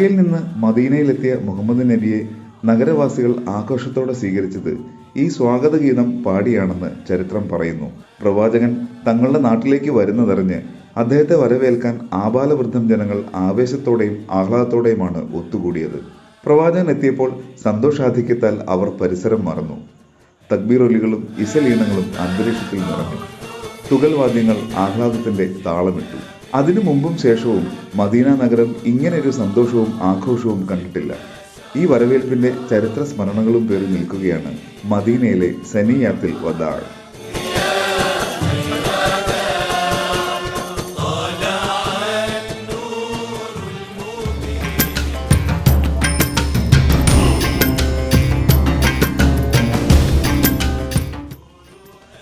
മക്കയിൽ നിന്ന് മദീനയിലെത്തിയ മുഹമ്മദ് നബിയെ നഗരവാസികൾ ആഘോഷത്തോടെ സ്വീകരിച്ചത് ഈ സ്വാഗതഗീതം പാടിയാണെന്ന് ചരിത്രം പറയുന്നു. പ്രവാചകൻ തങ്ങളുടെ നാട്ടിലേക്ക് വരുന്നതറിഞ്ഞ് അദ്ദേഹത്തെ വരവേൽക്കാൻ ആബാലവൃദ്ധം ജനങ്ങൾ ആവേശത്തോടെയും ആഹ്ലാദത്തോടെയുമാണ് ഒത്തുകൂടിയത്. പ്രവാചകൻ എത്തിയപ്പോൾ സന്തോഷാധിക്യത്താൽ അവർ പരിസരം മറന്നു. തക്ബീറൊലികളും ഇസലീനങ്ങളും അന്തരീക്ഷത്തിൽ നിറഞ്ഞു. തുകൽവാദ്യങ്ങൾ ആഹ്ലാദത്തിന്റെ താളമിട്ടു. അതിനു മുമ്പും ശേഷവും മദീന നഗരം ഇങ്ങനെയൊരു സന്തോഷവും ആഘോഷവും കണ്ടിട്ടില്ല. ഈ വരവേൽപ്പിന്റെ ചരിത്ര സ്മരണകളും പേറി നിൽക്കുകയാണ് മദീനയിലെ സനിയാത്തിൽ വദാൾ.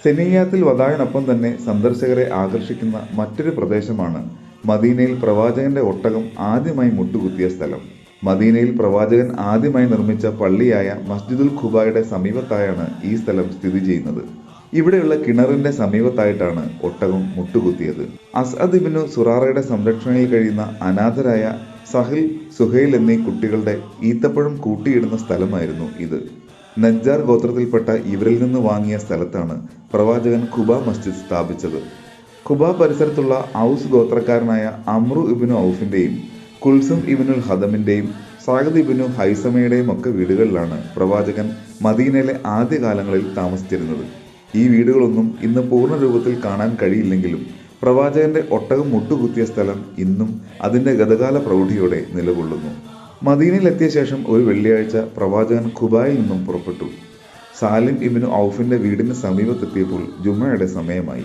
സെനിയാത്തിൽ വതായനൊപ്പം തന്നെ സന്ദർശകരെ ആകർഷിക്കുന്ന മറ്റൊരു പ്രദേശമാണ് മദീനയിൽ പ്രവാചകന്റെ ഒട്ടകം ആദ്യമായി മുട്ടുകുത്തിയ സ്ഥലം. മദീനയിൽ പ്രവാചകൻ ആദ്യമായി നിർമ്മിച്ച പള്ളിയായ മസ്ജിദുൽ ഖുബായുടെ സമീപത്തായാണ് ഈ സ്ഥലം സ്ഥിതി ചെയ്യുന്നത്. ഇവിടെയുള്ള കിണറിന്റെ സമീപത്തായിട്ടാണ് ഒട്ടകം മുട്ടുകുത്തിയത്. അസ്അദ് ഇബിനു സുറാറയുടെ സംരക്ഷണയിൽ കഴിയുന്ന അനാഥരായ സഹിൽ സുഹൈൽ എന്നീ കുട്ടികളുടെ ഈത്തപ്പഴം കൂട്ടിയിടുന്ന സ്ഥലമായിരുന്നു ഇത്. നജ്ജാർ ഗോത്രത്തിൽപ്പെട്ട ഇവരിൽ നിന്ന് വാങ്ങിയ സ്ഥലത്താണ് പ്രവാചകൻ ഖുബ മസ്ജിദ് സ്ഥാപിച്ചത്. ഖുബ പരിസരത്തുള്ള ഔസ് ഗോത്രക്കാരനായ അമ്രു ഇബിനു ഔഫിന്റെയും കുൽസും ഇബിനുൽ ഹദമിന്റെയും സാഗദ് ഇബിനു ഹൈസമയുടെയും ഒക്കെ വീടുകളിലാണ് പ്രവാചകൻ മദീനയിലെ ആദ്യകാലങ്ങളിൽ താമസിച്ചിരുന്നത്. ഈ വീടുകളൊന്നും ഇന്ന് പൂർണ രൂപത്തിൽ കാണാൻ കഴിയില്ലെങ്കിലും പ്രവാചകന്റെ ഒട്ടകം മുട്ടുകുത്തിയ സ്ഥലം ഇന്നും അതിന്റെ ഗതകാല പ്രൗഢിയോടെ നിലകൊള്ളുന്നു. മദീനയിലെത്തിയ ശേഷം ഒരു വെള്ളിയാഴ്ച പ്രവാചകൻ ഖുബായിൽ നിന്നും പുറപ്പെട്ടു. സാലിം ഇബിനു ഔഫിന്റെ വീടിന് സമീപത്തെത്തിയപ്പോൾ ജുമയുടെ സമയമായി.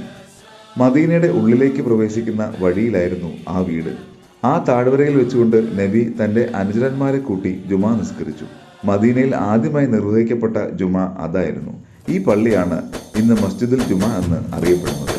മദീനയുടെ ഉള്ളിലേക്ക് പ്രവേശിക്കുന്ന വഴിയിലായിരുന്നു ആ വീട്. ആ താഴ്വരയിൽ വെച്ചുകൊണ്ട് നബി തന്റെ അനുചരന്മാരെ കൂട്ടി ജുമാ നിസ്കരിച്ചു. മദീനയിൽ ആദ്യമായി നിർവഹിക്കപ്പെട്ട ജുമ അതായിരുന്നു. ഈ പള്ളിയാണ് ഇന്ന് മസ്ജിദുൽ ജുമ എന്ന് അറിയപ്പെടുന്നത്.